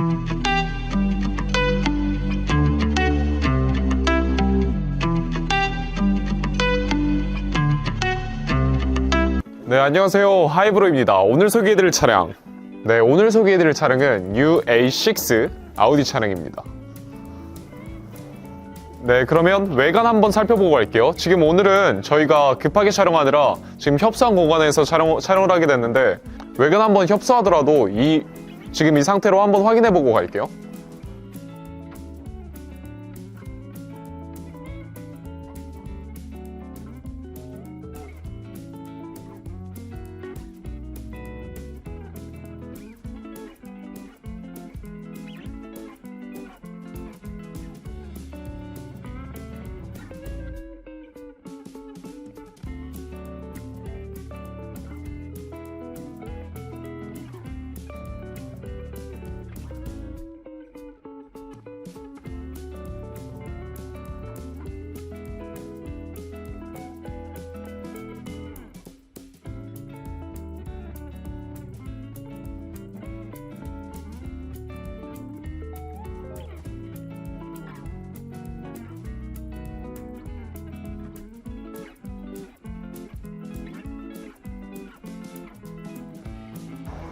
네, 안녕하세요. 하이브로입니다. 오늘 소개해드릴 차량. 네, 오늘 소개해드릴 차량은 UA6 아우디 차량입니다. 네, 그러면 외관 한번 살펴보고 갈게요. 지금 오늘은 저희가 급하게 촬영하느라 지금 협소한 공간에서 촬영, 촬영을 하게 됐는데 외관 한번 협소하더라도 이 지금 이 상태로 한번 확인해 보고 갈게요.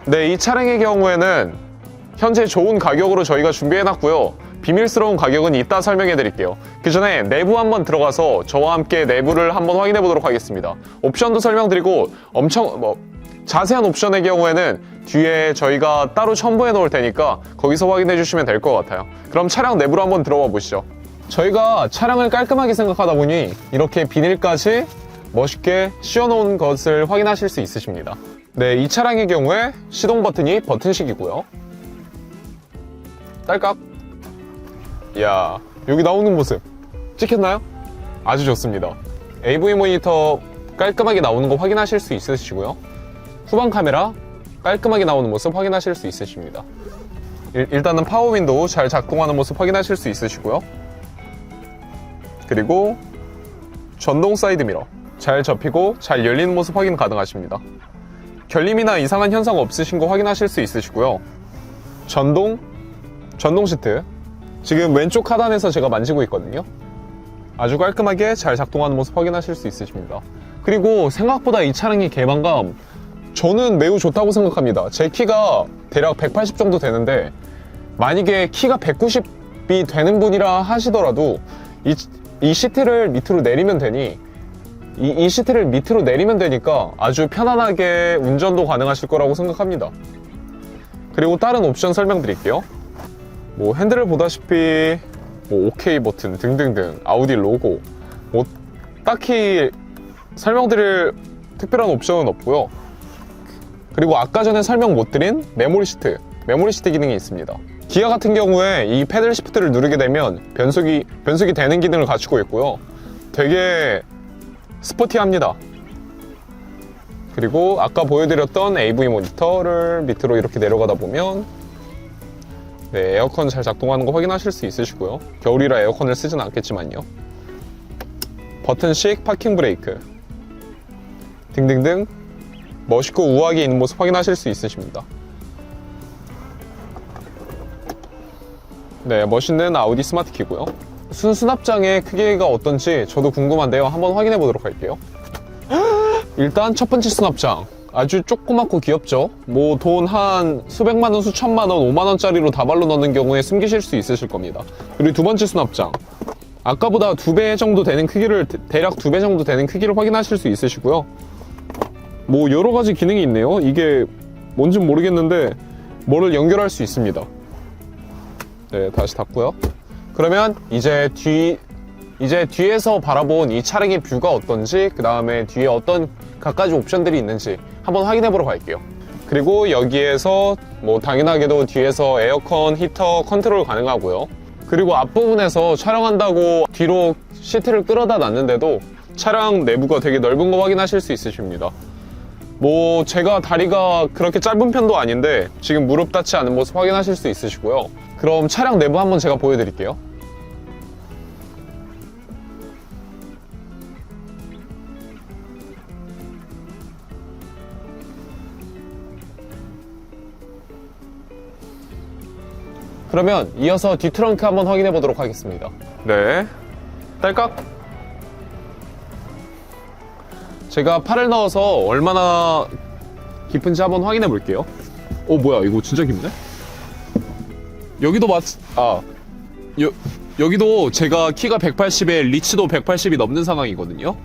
네, 이 차량의 경우에는 현재 좋은 가격으로 저희가 준비해놨고요. 비밀스러운 가격은 이따 설명해 드릴게요. 그 전에 내부 한번 들어가서 저와 함께 내부를 한번 확인해 보도록 하겠습니다. 옵션도 설명드리고 엄청 뭐 자세한 옵션의 경우에는 뒤에 저희가 따로 첨부해 놓을 테니까 거기서 확인해 주시면 될 것 같아요. 그럼 차량 내부로 한번 들어가 보시죠. 저희가 차량을 깔끔하게 생각하다 보니 이렇게 비닐까지 멋있게 씌워 놓은 것을 확인하실 수 있으십니다. 네, 이 차량의 경우에 시동 버튼이 버튼식이고요. 딸깍. 이야, 여기 나오는 모습 찍혔나요? 아주 좋습니다. AV 모니터 깔끔하게 나오는 거 확인하실 수 있으시고요. 후방 카메라 깔끔하게 나오는 모습 확인하실 수 있으십니다. 일, 단은 파워 윈도우 잘 작동하는 모습 확인하실 수 있으시고요. 그리고 전동 사이드 미러 잘 접히고 잘 열리는 모습 확인 가능하십니다. 결림이나 이상한 현상 없으신 거 확인하실 수 있으시고요. 전동 전동 시트 지금 왼쪽 하단에서 제가 만지고 있거든요. 아주 깔끔하게 잘 작동하는 모습 확인하실 수 있으십니다. 그리고 생각보다 이 차량의 개방감 저는 매우 좋다고 생각합니다. 제 키가 대략 180 정도 되는데 만약에 키가 190이 되는 분이라 하시더라도 이, 이 시트를 밑으로 내리면 되니 이, 이 시트를 밑으로 내리면 되니까 아주 편안하게 운전도 가능하실 거라고 생각합니다. 그리고 다른 옵션 설명드릴게요. 뭐 핸들을 보다시피 뭐 OK 버튼 등등등 아우디 로고 뭐 딱히 설명드릴 특별한 옵션은 없고요. 그리고 아까 전에 설명 못 드린 메모리 시트, 메모리 시트 기능이 있습니다. 기아 같은 경우에 이 패들 시프트를 누르게 되면 변속이 변속이 되는 기능을 갖추고 있고요. 되게 스포티합니다. 그리고 아까 보여드렸던 AV 모니터를 밑으로 이렇게 내려가다 보면 네, 에어컨 잘 작동하는 거 확인하실 수 있으시고요. 겨울이라 에어컨을 쓰진 않겠지만요. 버튼식 파킹 브레이크 등등등 멋있고 우아하게 있는 모습 확인하실 수 있으십니다. 네, 멋있는 아우디 스마트 키고요. 순 수납장의 크기가 어떤지 저도 궁금한데요. 한번 확인해 보도록 할게요. 일단 첫 번째 수납장. 아주 조그맣고 귀엽죠? 뭐 돈 한 수백만 원, 수천만 원, 오만 원짜리로 다발로 넣는 경우에 숨기실 수 있으실 겁니다. 그리고 두 번째 수납장. 아까보다 두 배 정도 되는 크기를, 대략 두 배 정도 되는 크기를 확인하실 수 있으시고요. 뭐 여러 가지 기능이 있네요. 이게 뭔진 모르겠는데 뭐를 연결할 수 있습니다. 네, 다시 닫고요. 그러면 이제 뒤 이제 뒤에서 바라본 이 차량의 뷰가 어떤지 그 다음에 뒤에 어떤 갖가지 옵션들이 있는지 한번 확인해 보러 갈게요. 그리고 여기에서 뭐 당연하게도 뒤에서 에어컨, 히터 컨트롤 가능하고요. 그리고 앞부분에서 촬영한다고 뒤로 시트를 끌어다 놨는데도 차량 내부가 되게 넓은 거 확인하실 수 있으십니다. 뭐 제가 다리가 그렇게 짧은 편도 아닌데 지금 무릎 닿지 않은 모습 확인하실 수 있으시고요. 그럼 차량 내부 한번 제가 보여드릴게요. 그러면 이어서 뒤트렁크 한번 확인해 보도록 하겠습니다. 네. 딸깍. 제가 팔을 넣어서 얼마나 깊은지 한번 확인해 볼게요. 오, 뭐야, 이거 진짜 깊네? 여기도 맞, 아, 여, 여기도 제가 키가 180에 리치도 180이 넘는 상황이거든요.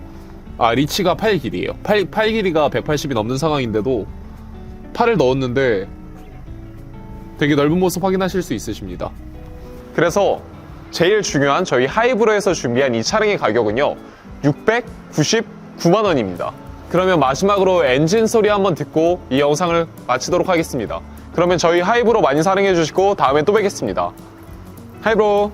아, 리치가 8 길이에요. 8, 8 길이가 180이 넘는 상황인데도 팔을 넣었는데 되게 넓은 모습 확인하실 수 있으십니다. 그래서 제일 중요한 저희 하이브로에서 준비한 이 차량의 가격은요. 699만 원입니다. 그러면 마지막으로 엔진 소리 한번 듣고 이 영상을 마치도록 하겠습니다. 그러면 저희 하이브로 많이 사랑해 주시고 다음에 또 뵙겠습니다. 하이브로